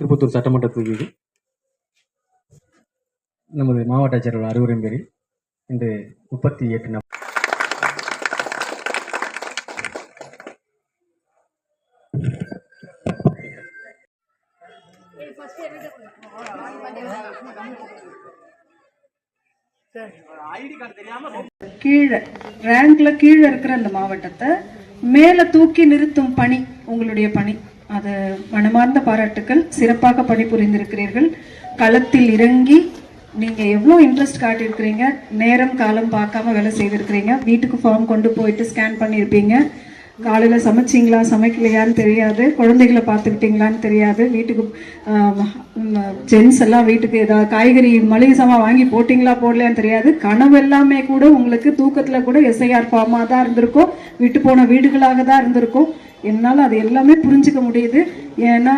திருப்பத்தூர் சட்டமன்ற தொகுதி நமது மாவட்ட ஆட்சியர் அறிவுரையின் பேரில் இன்று முப்பத்தி எட்டு நபர் கீழே ரேங்க்ல கீழே இருக்கிற அந்த மாவட்டத்தை மேல தூக்கி நிறுத்தும் பணி உங்களுடைய பணி. அது மனமார்ந்த பாராட்டுக்கள் சிறப்பாக பணிபுரிந்திருக்கிறீர்கள். களத்தில் இறங்கி நீங்க எவ்வளோ இன்ட்ரெஸ்ட் காட்டியிருக்கிறீங்க? நேரம் காலம் பார்க்காம வேலை செய்திருக்கிறீங்க. வீட்டுக்கு ஃபார்ம் கொண்டு போயிட்டு ஸ்கேன் பண்ணியிருப்பீங்க. காலையில் சமைச்சிங்களா? சமைக்கலையான்னு தெரியாது. குழந்தைகளை பார்த்துக்கிட்டீங்களான்னு தெரியாது. வீட்டுக்கு ஜென்ஸ் எல்லாம் வீட்டுக்கு ஏதாவது காய்கறி மளிகை சாமான் வாங்கி போட்டிங்களா போடலையான்னு தெரியாது. கனவு எல்லாமே கூட உங்களுக்கு தூக்கத்தில் கூட எஸ்ஐஆர் ஃபார்மாக தான் இருந்திருக்கும். விட்டு போன வீடுகளாக தான் இருந்திருக்கும். என்னால் அது எல்லாமே புரிஞ்சுக்க முடியுது. ஏன்னா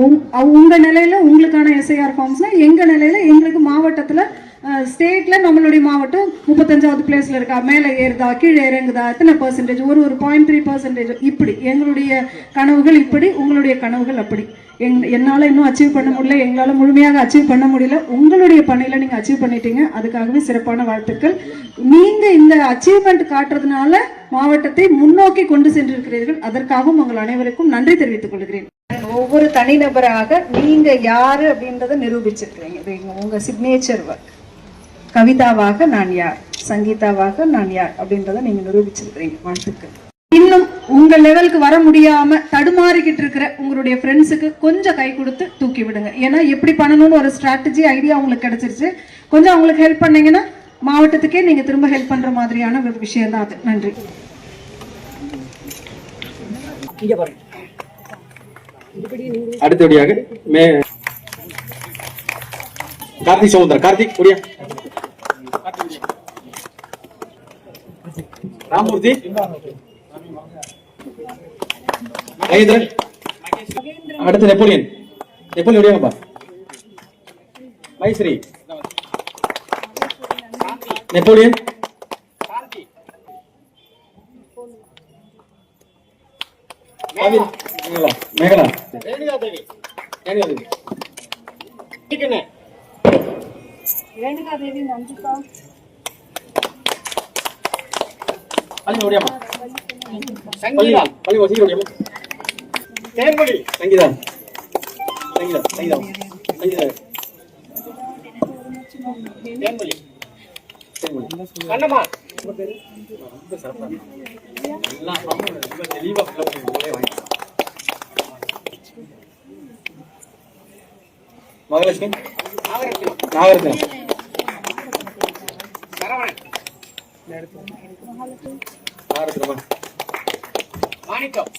உங்- உங்க நிலையில உங்களுக்கான எஸ்ஐஆர் ஃபார்ம்ஸ்னா எங்கள் நிலையில எங்களுக்கு மாவட்டத்தில் ஸ்டேட்டில் நம்மளுடைய மாவட்டம் முப்பத்தஞ்சாவது பிளேஸில் இருக்கா. மேலே ஏறுதா கீழே இறங்குதா எத்தனை பர்சன்டேஜ் ஒரு ஒரு பாயிண்ட் த்ரீ பர்சன்டேஜ் இப்படி. எங்களுடைய கனவுகள் இப்படி உங்களுடைய கனவுகள் அப்படி. எங் என்னால் இன்னும் அச்சீவ் பண்ண முடியல எங்களால் முழுமையாக அச்சீவ் பண்ண முடியல. உங்களுடைய பணியில் நீங்கள் அச்சீவ் பண்ணிட்டீங்க. அதுக்காகவே சிறப்பான வாழ்த்துக்கள். நீங்கள் இந்த அச்சீவ்மெண்ட் காட்டுறதுனால மாவட்டத்தை முன்னோக்கி கொண்டு சென்றிருக்கிறீர்கள். அதற்காகவும் உங்கள் அனைவருக்கும் நன்றி தெரிவித்துக் கொள்கிறேன். ஒவ்வொரு தனிநபராக நீங்க யாரு அப்படின்றத நிரூபிச்சிருக்கிறீங்க. இது உங்க சிக்னேச்சர் ஒர்க் கவிதாவாக நான் யார்? சங்கீதாவாக நான் யார்? அப்படின்றத நீங்க நிரூபிச்சிருக்கிறீங்க வாழ்த்துக்கள். இன்னும் உங்க லெவலுக்கு வர முடியாம தடுமாறிக்கிட்டு இருக்கிற உங்களுடைய ஃப்ரெண்ட்ஸுக்கு கொஞ்சம் கை கொடுத்து தூக்கி விடுங்க. ஏன்னா எப்படி பண்ணணும்னு ஒரு ஸ்ட்ராட்டஜி ஐடியா உங்களுக்கு கிடைச்சிருச்சு. கொஞ்சம் அவங்களுக்கு ஹெல்ப் பண்ணீங்கன்னா மாவட்டத்துக்கே நீங்க திரும்ப ஹெல்ப் பண்ற மாதிரியான ஒரு விஷயம் தான் அது. நன்றி. அடுத்தபடியாக மே கார்த்திக் சமுந்தர் கார்த்திக் முடியா ராமூர்த்தி. மகேந்திரன். அடுத்து நெப்போலியன். நெப்போலியன் முடியாங்கப்பா மைஸ்ரீ. நெப்போலியன். மேகலா. மேகலா. ரேணுகா தேவி பள்ளி ஓடியாமா சங்கீதா பள்ளி ஓ சீக்கிரம் ஓடியாமா தேன்மொழி சங்கீதா சங்கீதா சங்கீதா சங்கீதா தேன்மொழி கண்ணம்மா. ரொம்ப சிறப்பா எல்லா பாம்பும் ரொம்ப தெளிவா fill up பண்ணி உங்களே வாங்கிக்கலாம். மகாலட்சுமி நாகரத்னம் நாகரத்னமா மாணிக்கம்